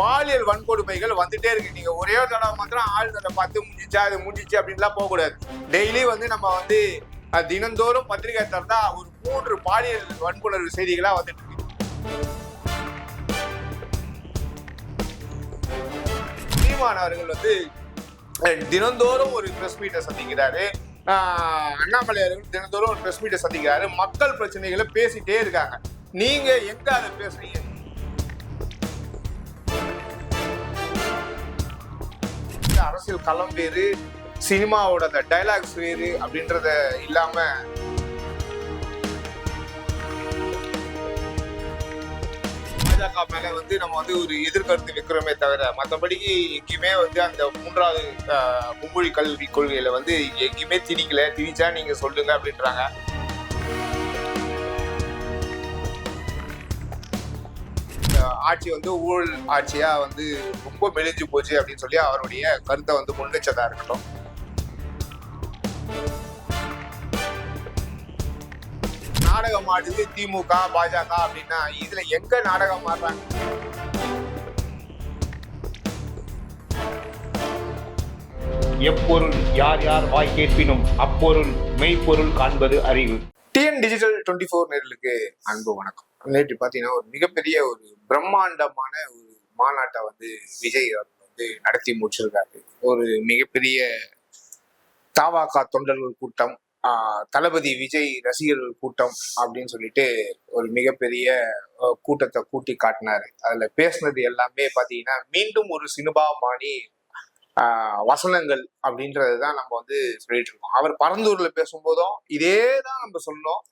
பாலியல் வன்கொடுமைகள் வந்துட்டே இருக்கு. நீங்க ஒரே ஒரு தடவை மாத்திரம் ஆள் தடவை பார்த்து முடிஞ்சிச்சா அது முடிஞ்சிச்சு அப்படின்லாம் போகக்கூடாது. டெய்லி வந்து நம்ம வந்து தினந்தோறும் பத்திரிகை திறந்தா ஒரு மூன்று பாலியல் வன்புணர்வு செய்திகளா வந்துட்டு இருக்கு. சீமான் அவர்கள் வந்து தினந்தோறும் ஒரு பிரஸ் மீட்டை சந்திக்கிறாரு. அண்ணாமலை அவர்கள் தினந்தோறும் ஒரு பிரஸ் மீட்டை சந்திக்கிறாரு. மக்கள் பிரச்சனைகளை பேசிட்டே இருக்காங்க. நீங்க எங்க அதை பேசுறீங்க? இந்த அரசியல் களம் வேறு சினிமாவோட அந்த டைலாக்ஸ் வேறு அப்படின்றத இல்லாம பாஜக மேல வந்து நம்ம வந்து ஒரு எதிர்கருத்து வைக்கிறோமே தவிர மற்றபடி எங்கேயுமே வந்து அந்த மூன்றாவது மும்மொழி கல்வி கொள்கையில வந்து எங்கேயுமே திணிக்கல. திணிச்சா நீங்க சொல்லுங்க அப்படின்றாங்க. ஆட்சி வந்து ஊழல் ஆட்சியா வந்து ரொம்ப மெலிஞ்சு போச்சு அப்படின்னு சொல்லி அவருடைய கருத்தை வந்து முன்வச்சதா இருக்கட்டும். நாடகம் ஆடுது திமுக பாஜக அப்படின்னா இதுல எங்க நாடகம் ஆடுறாங்க? எப்பொருள் யார் யார் வாய் கேட்பினும் அப்பொருள் மெய்ப்பொருள் காண்பது அறிவு. டிஎன் டிஜிட்டல் டுவெண்ட்டி ஃபோர் நேர்களுக்கு அன்பு வணக்கம். நேற்று பார்த்தீங்கன்னா ஒரு மிகப்பெரிய ஒரு பிரம்மாண்டமான ஒரு மாநாட்டை வந்து விஜய் வந்து நடத்தி முடிச்சிருக்காரு. ஒரு மிகப்பெரிய தாவாக்கா தொண்டர்கள் கூட்டம் தளபதி விஜய் ரசிகர்கள் கூட்டம் அப்படின்னு சொல்லிட்டு ஒரு மிகப்பெரிய கூட்டத்தை கூட்டி காட்டினாரு அதுல பேசினது எல்லாமே பாத்தீங்கன்னா மீண்டும் ஒரு சினிமா மாணி வசனங்கள் அப்படின்றது தான் நம்ம வந்து சொல்லிட்டு இருக்கோம். அவர் பரந்தூர்ல பேசும்போதும் இதே தான் நம்ம சொன்னோம்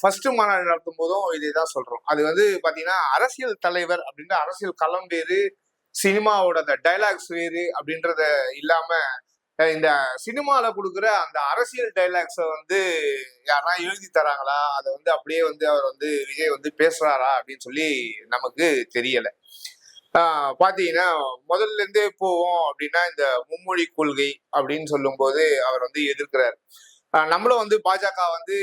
ஃபர்ஸ்ட் மாநாடு நடத்தும் போதும் இதே தான் சொல்றோம். அது வந்து பாத்தீங்கன்னா அரசியல் தலைவர் அப்படின்ற அரசியல் களம் வேறு சினிமாவோட அந்த டைலாக்ஸ் வேறு அப்படின்றத இல்லாம இந்த சினிமால கொடுக்குற அந்த அரசியல் டைலாக்ஸை வந்து யாரா எழுதி தராங்களா? அதை வந்து அப்படியே வந்து அவர் வந்து விஜய் வந்து பேசுறாரா அப்படின்னு சொல்லி நமக்கு தெரியலை. பார்த்தீங்கன்னா பாத்தீங்கன்னா முதல்ல இருந்தே போவோம் அப்படின்னா இந்த மும்மொழி கொள்கை அப்படின்னு சொல்லும்போது அவர் வந்து எதிர்க்கிறார். நம்மளும் வந்து பாஜக வந்து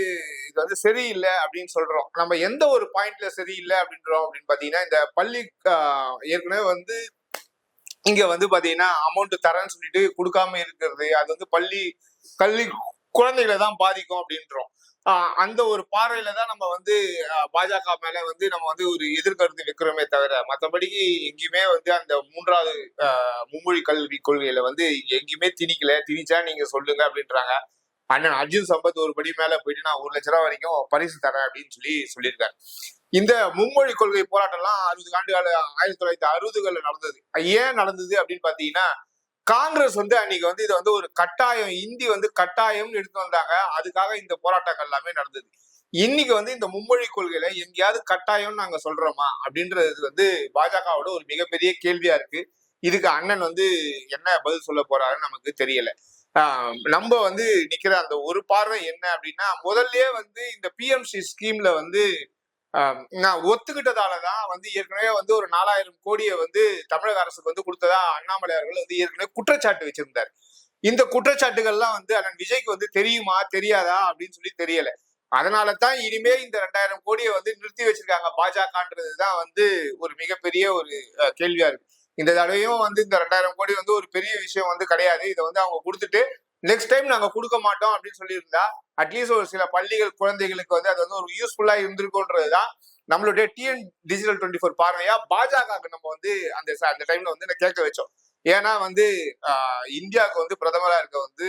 இது வந்து சரியில்லை அப்படின்னு சொல்றோம். நம்ம எந்த ஒரு பாயிண்ட்ல சரியில்லை அப்படின்றோம் அப்படின்னு பாத்தீங்கன்னா இந்த பள்ளி ஏற்கனவே வந்து இங்க வந்து பாத்தீங்கன்னா அமௌண்ட் தரேன்னு சொல்லிட்டு கொடுக்காம இருக்கிறது அது வந்து பள்ளி கல்வி குழந்தைகளை தான் பாதிக்கும் அப்படின்றோம். ஆஹ் அந்த ஒரு பார்வையில தான் நம்ம வந்து ஆஹ் பாஜக மேல வந்து நம்ம வந்து ஒரு எதிர்கருத்து வைக்கிறோமே தவிர மற்றபடி எங்கேயுமே வந்து அந்த மூன்றாவது ஆஹ் மும்மொழி கல்வி கொள்கையில வந்து எங்கேயுமே திணிக்கல. திணிச்சா நீங்க சொல்லுங்க அப்படின்றாங்க. அண்ணன் அர்ஜுன் சம்பத் ஒரு படி மேல போயிட்டு நான் ஒரு லட்ச ரூபா வரைக்கும் பரிசு தரேன் அப்படின்னு சொல்லி சொல்லியிருக்காரு. இந்த மும்மொழி கொள்கை போராட்டம்லாம் அறுபது ஆண்டுகால ஆயிரத்தி தொள்ளாயிரத்தி அறுபதுகள்ல நடந்தது. ஏன் நடந்தது அப்படின்னு பாத்தீங்கன்னா காங்கிரஸ் வந்து அன்னைக்கு வந்து இதை வந்து ஒரு கட்டாயம் இந்தி வந்து கட்டாயம்னு எடுத்து வந்தாங்க. அதுக்காக இந்த போராட்டங்கள் எல்லாமே நடந்தது. இன்னைக்கு வந்து இந்த மும்மொழி கொள்கையில எங்கேயாவது கட்டாயம்னு நாங்க சொல்றோமா அப்படின்றது வந்து பாஜகவோட ஒரு மிகப்பெரிய கேள்வியா இருக்கு. இதுக்கு அண்ணன் வந்து என்ன பதில் சொல்ல போறாருன்னு நமக்கு தெரியல. நம்ம வந்து நிக்கிற அந்த ஒரு பார்வை என்ன அப்படின்னா முதல்ல வந்து இந்த பிஎம்சி ஸ்கீம்ல வந்து நான் நான் ஒத்துக்கிட்டதாலதான் வந்து ஏற்கனவே வந்து ஒரு நாலாயிரம் கோடியை வந்து தமிழக அரசுக்கு வந்து கொடுத்ததா அண்ணாமலை அவர்கள் வந்து ஏற்கனவே குற்றச்சாட்டு வச்சிருந்தார். இந்த குற்றச்சாட்டுகள்லாம் வந்து அண்ணன் விஜய்க்கு வந்து தெரியுமா தெரியாதா அப்படின்னு சொல்லி தெரியல. அதனால தான் இனிமே இந்த ரெண்டாயிரம் கோடியை வந்து நிறுத்தி வச்சிருக்காங்க பாஜகன்றது தான் வந்து ஒரு மிகப்பெரிய ஒரு கேள்வியா இருக்கு. இந்த தடவையும் வந்து இந்த ரெண்டாயிரம் கோடி வந்து ஒரு பெரிய விஷயம் வந்து கிடையாது. இதை வந்து அவங்க கொடுத்துட்டு நெக்ஸ்ட் டைம் நாங்க கொடுக்க மாட்டோம் அப்படின்னு சொல்லியிருந்தா அட்லீஸ்ட் ஒரு சில பள்ளிகள் குழந்தைகளுக்கு வந்து அது வந்து ஒரு யூஸ்ஃபுல்லா இருந்திருக்கும்ன்றதுதான் நம்மளுடைய டிஎன் டிஜிட்டல் டுவெண்ட்டி ஃபோர் பார்வையா பாஜகவுக்கு நம்ம வந்து அந்த அந்த டைம்ல வந்து கேட்க வச்சோம். ஏன்னா வந்து ஆஹ், இந்தியாவுக்கு வந்து பிரதமரா இருக்க வந்து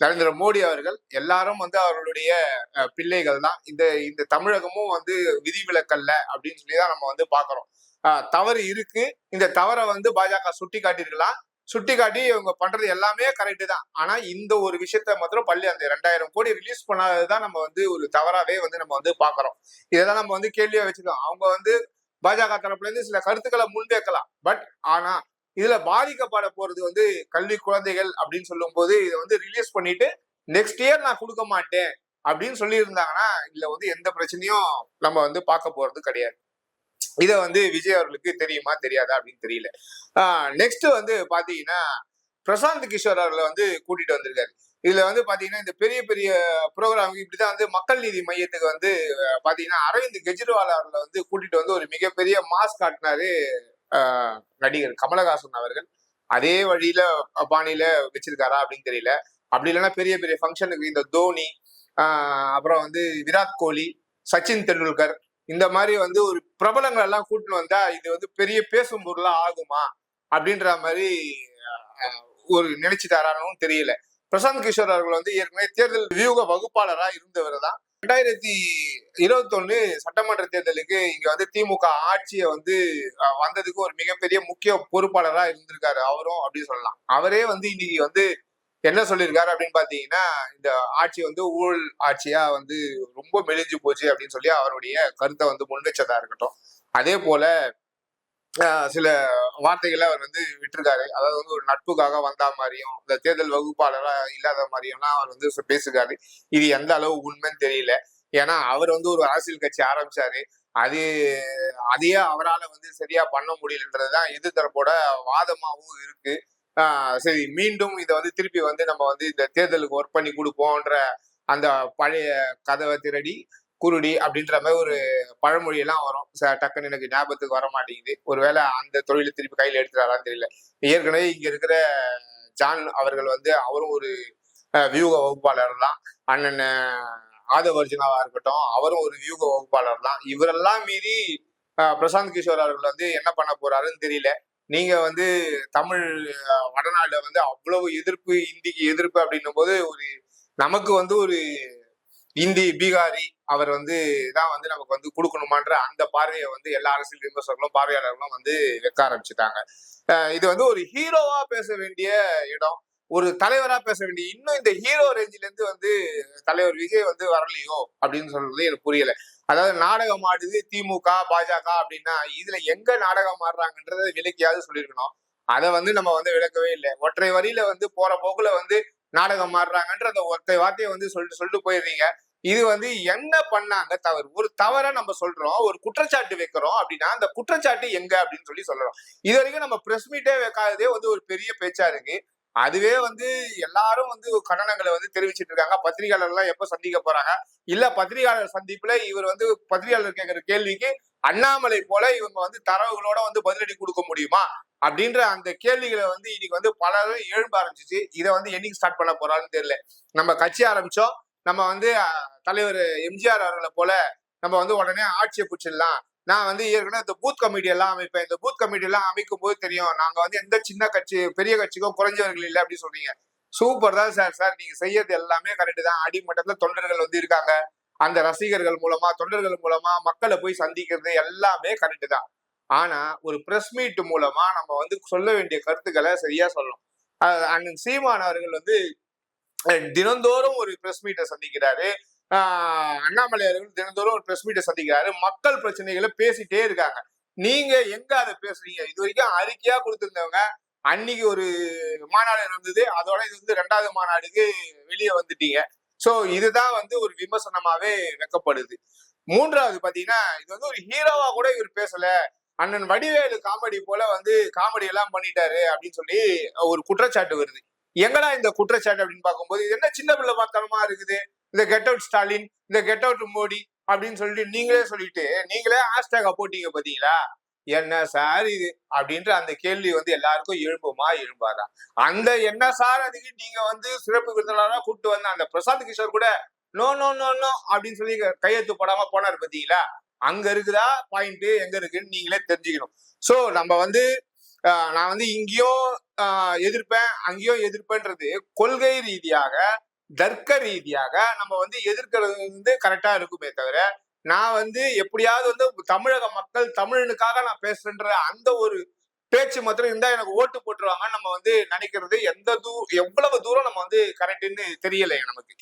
நரேந்திர மோடி அவர்கள் எல்லாரும் வந்து அவர்களுடைய அஹ், பிள்ளைகள் தான் இந்த இந்த தமிழகமும் வந்து விதிவிலக்கல்ல அப்படின்னு சொல்லி தான் நம்ம வந்து பாக்குறோம் ஆஹ், தவறு இருக்கு. இந்த தவறை வந்து பாஜக சுட்டி காட்டியிருக்கலாம் சுட்டி காட்டி இவங்க பண்றது எல்லாமே கரெக்டு தான். ஆனா இந்த ஒரு விஷயத்த மாத்திரம் பள்ளி அந்த ரெண்டாயிரம் கோடி ரிலீஸ் பண்ணாததுதான் நம்ம வந்து ஒரு தவறாவே வந்து நம்ம வந்து பாக்குறோம் இதெல்லாம் நம்ம வந்து கேள்வியா வச்சுக்கோம் அவங்க வந்து பாஜக தரப்புல இருந்து சில கருத்துக்களை முன்வைக்கலாம். பட் ஆனா இதுல பாதிக்கப்பட போறது வந்து கல்வி குழந்தைகள் அப்படின்னு சொல்லும்போது இதை வந்து ரிலீஸ் பண்ணிட்டு நெக்ஸ்ட் இயர் நான் கொடுக்க மாட்டேன் அப்படின்னு சொல்லி இருந்தாங்கன்னா இதுல வந்து எந்த பிரச்சனையும் நம்ம வந்து பார்க்க போறது கிடையாது. இதை வந்து விஜய் அவர்களுக்கு தெரியுமா தெரியாதா அப்படின்னு தெரியல. நெக்ஸ்ட் வந்து பாத்தீங்கன்னா பிரசாந்த் கிஷோர் அவர்களை வந்து கூட்டிட்டு வந்திருக்காரு. இதுல வந்து பாத்தீங்கன்னா இந்த பெரிய பெரிய ப்ரோக்ராம் இப்படிதான் வந்து மக்கள் நீதி மையத்துக்கு வந்து பாத்தீங்கன்னா அரவிந்த் கெஜ்ரிவால் அவர்களை வந்து கூட்டிட்டு வந்து ஒரு மிகப்பெரிய மாஸ் காட்டினாரு நடிகர் கமலஹாசன் அவர்கள். அதே வழியில பாணியில வச்சிருக்காரா அப்படின்னு தெரியல. அப்படி இல்லைன்னா பெரிய பெரிய ஃபங்க்ஷனுக்கு இந்த தோனி அப்புறம் வந்து விராட் கோலி சச்சின் தெண்டுல்கர் இந்த மாதிரி வந்து ஒரு பிரபலங்கள் எல்லாம் கூட்டின்னு வந்தா இது வந்து பெரிய பேசும் பொருளா ஆகுமா? அப்படின்ற மாதிரி ஒரு ஒரு நினைச்சுட்டாரானும் தெரியல. பிரசாந்த் கிஷோர் அவர்கள் வந்து ஏற்கனவே தேர்தல் வியூக வகுப்பாளரா இருந்தவர் தான். ரெண்டாயிரத்தி இருபத்தொன்னு சட்டமன்ற தேர்தலுக்கு இங்க வந்து திமுக ஆட்சியை வந்து வந்ததுக்கு ஒரு மிகப்பெரிய முக்கிய பொறுப்பாளரா இருந்திருக்காரு அவரும் அப்படின்னு சொல்லலாம். அவரே வந்து இன்னைக்கு வந்து என்ன சொல்லியிருக்காரு அப்படின்னு பார்த்தீங்கன்னா இந்த ஆட்சி வந்து ஊழல் ஆட்சியா வந்து ரொம்ப மெலிஞ்சு போச்சு அப்படின்னு சொல்லி அவருடைய கருத்தை வந்து முன்வச்சதா இருக்கட்டும். அதே போல சில வார்த்தைகளை அவர் வந்து விட்டுருக்காரு. அதாவது வந்து ஒரு நட்புக்காக வந்தா மாதிரியும் இந்த தேர்தல் வகுப்பாளரா இல்லாத மாதிரியும்லாம் அவர் வந்து பேசுகிறாரு இது எந்த அளவு உண்மைன்னு தெரியல. ஏன்னா அவர் வந்து ஒரு அரசியல் கட்சி ஆரம்பிச்சாரு. அது அதையே அவரால் வந்து சரியா பண்ண முடியலன்றதுதான் எதிர்த்தரப்போட வாதமாகவும் இருக்கு. சரி மீண்டும் இதை வந்து திருப்பி வந்து நம்ம வந்து இந்த தேர்தலுக்கு ஒர்க் பண்ணி கொடுப்போன்ற அந்த பழைய கதவை திரடி குருடி அப்படின்ற மாதிரி ஒரு பழமொழி எல்லாம் வரும். ச- டக்குன்னு எனக்கு ஞாபகத்துக்கு வர மாட்டேங்குது. ஒருவேளை அந்த தொழிலை திருப்பி கையில் எடுத்துட்டாரான்னு தெரியல. ஏற்கனவே இங்க இருக்கிற ஜான் அவர்கள் வந்து அவரும் ஒரு வியூக வகுப்பாளர் தான் அண்ணன் அஹ், இருக்கட்டும் அவரும் ஒரு வியூக வகுப்பாளர் தான் இவரெல்லாம் மீறி பிரசாந்த் கிஷோர் அவர்கள் வந்து என்ன பண்ண போறாருன்னு தெரியல. நீங்க வந்து தமிழ் வடநாடுல வந்து அவ்வளவு எதிர்ப்பு இந்திக்கு எதிர்ப்பு அப்படின்னும் போது ஒரு நமக்கு வந்து ஒரு இந்தி பீகாரி அவர் வந்து தான் வந்து நமக்கு வந்து கொடுக்கணுமான்ற அந்த பார்வையை வந்து எல்லா அரசியல் விமர்சகர்களும் பார்வையாளர்களும் வந்து வைக்க ஆரம்பிச்சுட்டாங்க. இது வந்து ஒரு ஹீரோவா பேச வேண்டிய இடம் ஒரு தலைவரா பேச வேண்டிய இன்னும் இந்த ஹீரோ ரேஞ்சில இருந்து வந்து தலைவர் விஜய் வந்து வரலையோ அப்படின்னு சொல்றது எனக்கு புரியல. அதாவது நாடகம் ஆடுது திமுக பாஜக அப்படின்னா இதுல எங்க நாடகம் ஆடுறாங்கன்றதை விளக்கியாவது சொல்லியிருக்கணும். அதை வந்து நம்ம வந்து விளக்கவே இல்லை. ஒற்றை வரியில வந்து போற போக்குல வந்து நாடகம் ஆடுறாங்கன்ற அந்த ஒற்றை வார்த்தையை வந்து சொல்லிட்டு சொல்லிட்டு போயிடுறீங்க. இது வந்து என்ன பண்ணாங்க தவறு? ஒரு தவறை நம்ம சொல்றோம் ஒரு குற்றச்சாட்டு வைக்கிறோம் அப்படின்னா அந்த குற்றச்சாட்டு எங்க அப்படின்னு சொல்லி சொல்றோம் இது வரைக்கும் நம்ம பிரஸ் மீட்டே வைக்காததே வந்து ஒரு பெரிய பேச்சா இருக்கு. அதுவே வந்து எல்லாரும் வந்து கண்டனங்களை வந்து தெரிவிச்சிட்டு இருக்காங்க. பத்திரிகையாளர் எல்லாம் எப்ப சந்திக்க போறாங்க? இல்ல பத்திரிகையாளர் சந்திப்புல இவர் வந்து பத்திரிகையாளர் கேட்கிற கேள்விக்கு அண்ணாமலை போல இவங்க வந்து தரவுகளோட வந்து பதிலடி கொடுக்க முடியுமா? அப்படின்ற அந்த கேள்விகளை வந்து இன்னைக்கு வந்து பலரும் எழும்ப ஆரம்பிச்சிச்சு. இதை வந்து என்னைக்கு ஸ்டார்ட் பண்ண போறான்னு தெரியல. நம்ம கட்சி ஆரம்பிச்சோம். நம்ம வந்து தலைவர் எம்ஜிஆர் அவர்களை போல நம்ம வந்து உடனே ஆட்சியை பிடிச்சிடலாம். நான் வந்து ஏற்கனவே இந்த பூத் கமிட்டி எல்லாம் அமைப்பேன். இந்த பூத் கமிட்டி எல்லாம் அமைக்கும் போது தெரியும் நாங்க வந்து எந்த சின்ன கட்சி பெரிய கட்சிக்கும் குறைஞ்சவர்கள் இல்லை அப்படின்னு சொல்றீங்க. சூப்பர் தான் சார் சார் நீங்க செய்யறது எல்லாமே கரெக்ட் தான். அடிமட்டத்துல தொண்டர்கள் வந்து இருக்காங்க. அந்த ரசிகர்கள் மூலமா தொண்டர்கள் மூலமா மக்களை போய் சந்திக்கிறது எல்லாமே கரெக்ட் தான். ஆனா ஒரு பிரஸ் மீட் மூலமா நம்ம வந்து சொல்ல வேண்டிய கருத்துக்களை சரியா சொல்லணும். அஹ் அண்ணன் சீமான் அவர்கள் வந்து தினந்தோறும் ஒரு பிரஸ் மீட்டை சந்திக்கிறாரு. அண்ணாமலை அவர்கள் தினந்தோறும் ஒரு பிரஸ் மீட்டை சந்திக்கிறாரு. மக்கள் பிரச்சனைகளை பேசிட்டே இருக்காங்க. நீங்க எங்க அதை பேசுறீங்க? இது வரைக்கும் அறிக்கையா கொடுத்திருந்தவங்க அன்னைக்கு ஒரு மாநாடு நடந்தது. அதோட இது வந்து ரெண்டாவது மாநாடுக்கு வெளியே வந்துட்டீங்க. ஸோ இதுதான் வந்து ஒரு விமர்சனமாவே வைக்கப்படுது. மூன்றாவது பாத்தீங்கன்னா இது வந்து ஒரு ஹீரோவா கூட இவர் பேசல. அண்ணன் வடிவேலு காமெடி போல வந்து காமெடி எல்லாம் பண்ணிட்டாரு அப்படின்னு சொல்லி ஒரு குற்றச்சாட்டு வருது. எங்கடா இந்த குற்றச்சாட்டு அப்படின்னு பார்க்கும்போது இது என்ன சின்ன பிள்ளை பார்த்தனமா இருக்குது? இந்த கெட் அவுட் ஸ்டாலின் இந்த கெட் அவுட் மோடி அப்படின்னு சொல்லிட்டு நீங்களே சொல்லிட்டு நீங்களே ஹேஷ்டேக போட்டீங்க பாத்தீங்களா? என்ன சார் இது? அப்படின்ற அந்த கேள்வி வந்து எல்லாருக்கும் எழும்புமா? எழும்பாதா? அந்த என்ன சார் அதுக்கு நீங்க வந்து சிறப்பு விருந்தினரா கூப்பிட்டு வந்த அந்த பிரசாந்த் கிஷோர் கூட நோ நோ நோ நோ அப்படின்னு சொல்லி கையெழுத்து போடாம போனார் பாத்தீங்களா? அங்க இருக்குதா? பாயிண்ட் எங்க இருக்குன்னு நீங்களே தெரிஞ்சுக்கணும். சோ நம்ம வந்து நான் வந்து இங்கேயும் எதிர்ப்பேன் அங்கேயும் எதிர்ப்பேன்றது கொள்கை ரீதியாக தர்க்க ரீதியாக நம்ம வந்து எதிர்க்கிறது வந்து கரெக்டா இருக்குமே தவிர நான் வந்து எப்படியாவது வந்து தமிழக மக்கள் தமிழனுக்காக நான் பேசுறேன்ற அந்த ஒரு பேச்சு மாத்திரம் இருந்தா எனக்கு ஓட்டு போட்டுருவாங்கன்னு நம்ம வந்து நினைக்கிறது எந்த தூ எவ்வளவு தூரம் நம்ம வந்து கரெக்டுன்னு தெரியல நமக்கு.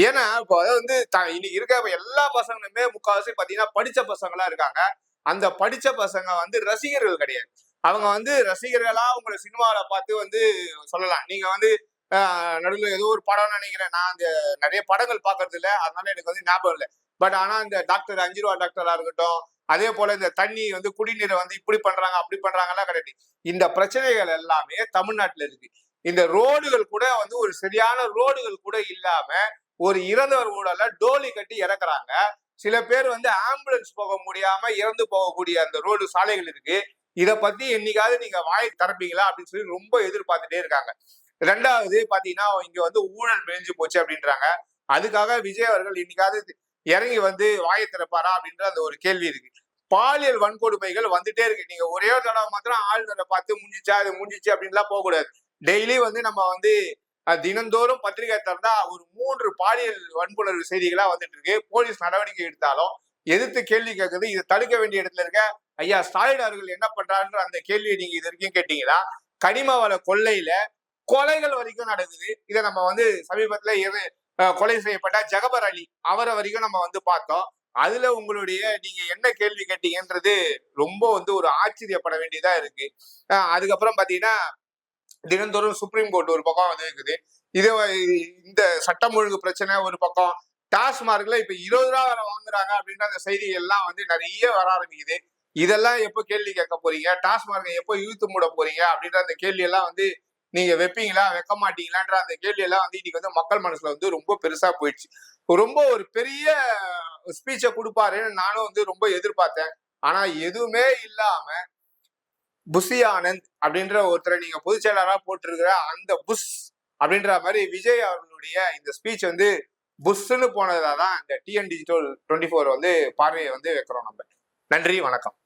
ஏன்னா இப்போ வந்து த- இன்னைக்கு இருக்க எல்லா பசங்களுமே முக்கால்வாசி பாத்தீங்கன்னா படிச்ச பசங்களா இருக்காங்க. அந்த படிச்ச பசங்க வந்து ரசிகர்கள் கிடையாது. அவங்க வந்து ரசிகர்களா உங்களை சினிமாவில பார்த்து வந்து சொல்லலாம். நீங்க வந்து நடுவில் ஏதோ ஒரு படம்னு நினைக்கிறேன். நான் அந்த நிறைய படங்கள் பார்க்கறது இல்லை அதனால எனக்கு வந்து ஞாபகம் இல்லை. பட் ஆனா இந்த டாக்டர் அஞ்சு ரூபா டாக்டரா இருக்கட்டும் அதே போல இந்த தண்ணி வந்து குடிநீரை வந்து இப்படி பண்றாங்க அப்படி பண்றாங்கலாம் கிடையாது. இந்த பிரச்சனைகள் எல்லாமே தமிழ்நாட்டில் இருக்கு. இந்த ரோடுகள் கூட வந்து ஒரு சரியான ரோடுகள் கூட இல்லாம ஒரு இறந்தவர் ஊழல டோலி கட்டி இறக்குறாங்க. சில பேர் வந்து ஆம்புலன்ஸ் போக முடியாம இறந்து போகக்கூடிய அந்த ரோடு சாலைகள் இருக்கு. இதை பத்தி என்னைக்காவது நீங்க வாய் திறப்பீங்களா அப்படின்னு சொல்லி ரொம்ப எதிர்பார்த்துட்டே இருக்காங்க. ரெண்டாவது பாத்தீங்கன்னா இங்க வந்து ஊழல் விளைஞ்சு போச்சு அப்படின்றாங்க. அதுக்காக விஜய் அவர்கள் இன்னைக்காவது இறங்கி வந்து வாயை திறப்பாரா அப்படின்ற அந்த ஒரு கேள்வி இருக்கு. பாலியல் வன்கொடுமைகள் வந்துட்டே இருக்கு. நீங்க ஒரே ஒரு தடவை மாத்திரம் ஆளுநரை பார்த்து முடிஞ்சிச்சா இது முடிஞ்சிச்சு அப்படின்லாம் போக கூடாது டெய்லி வந்து நம்ம வந்து தினந்தோறும் பத்திரிகை திறந்தா ஒரு மூன்று பாலியல் வன்புணர்வு செய்திகளா வந்துட்டு இருக்கு. போலீஸ் நடவடிக்கை எடுத்தாலும் எதிர்த்து கேள்வி கேட்குது. இதை தடுக்க வேண்டிய இடத்துல இருக்க ஐயா ஸ்டாலின் அவர்கள் என்ன பண்றாருன்ற அந்த கேள்வியை நீங்க இது வரைக்கும் கேட்டீங்கன்னா கனிம வள கொள்ளையில கொலைகள் வரைக்கும் நடக்குது. இதை நம்ம வந்து சமீபத்துல இரு- கொலை செய்யப்பட்ட ஜகபர் அலி அவரை வரைக்கும் நம்ம வந்து பார்த்தோம். அதுல உங்களுடைய நீங்க என்ன கேள்வி கேட்டீங்கன்றது ரொம்ப வந்து ஒரு ஆச்சரியப்பட வேண்டியதா இருக்கு. அதுக்கப்புறம் பாத்தீங்கன்னா தினந்தோறும் சுப்ரீம் கோர்ட் ஒரு பக்கம் வந்து இருக்குது. இது இந்த சட்டம் ஒழுங்கு பிரச்சனை ஒரு பக்கம். டாஸ்மார்க்ல இப்ப இருபது ரூபா வரை வாங்குறாங்க அப்படின்ற அந்த செய்தி எல்லாம் வந்து நிறைய வர ஆரம்பிக்குது. இதெல்லாம் எப்போ கேள்வி கேட்க போறீங்க? டாஸ்மார்க்கை எப்போ இழுத்து மூட போறீங்க? அப்படின்ற அந்த கேள்வி எல்லாம் வந்து நீங்க வைப்பீங்களா? வைக்க மாட்டீங்களான்ற அந்த கேள்வி எல்லாம் வந்து இன்னைக்கு வந்து மக்கள் மனசுல வந்து ரொம்ப பெருசா போயிடுச்சு. ரொம்ப ஒரு பெரிய ஸ்பீச்சை கொடுப்பாருன்னு நானும் வந்து ரொம்ப எதிர்பார்த்தேன். ஆனா எதுவுமே இல்லாம புஷி ஆனந்த் அப்படின்ற ஒருத்தரை நீங்க பொதுச் செயலாளரா போட்டிருக்கிற அந்த புஷ் அப்படின்ற மாதிரி விஜய் அவர்களுடைய இந்த ஸ்பீச் வந்து புஷ்ஷுன்னு போனதா தான் இந்த டிஎன் டிஜிட்டல் டுவெண்ட்டி ஃபோர் வந்து பார்வையை வந்து வைக்கிறோம் நம்ம. நன்றி வணக்கம்.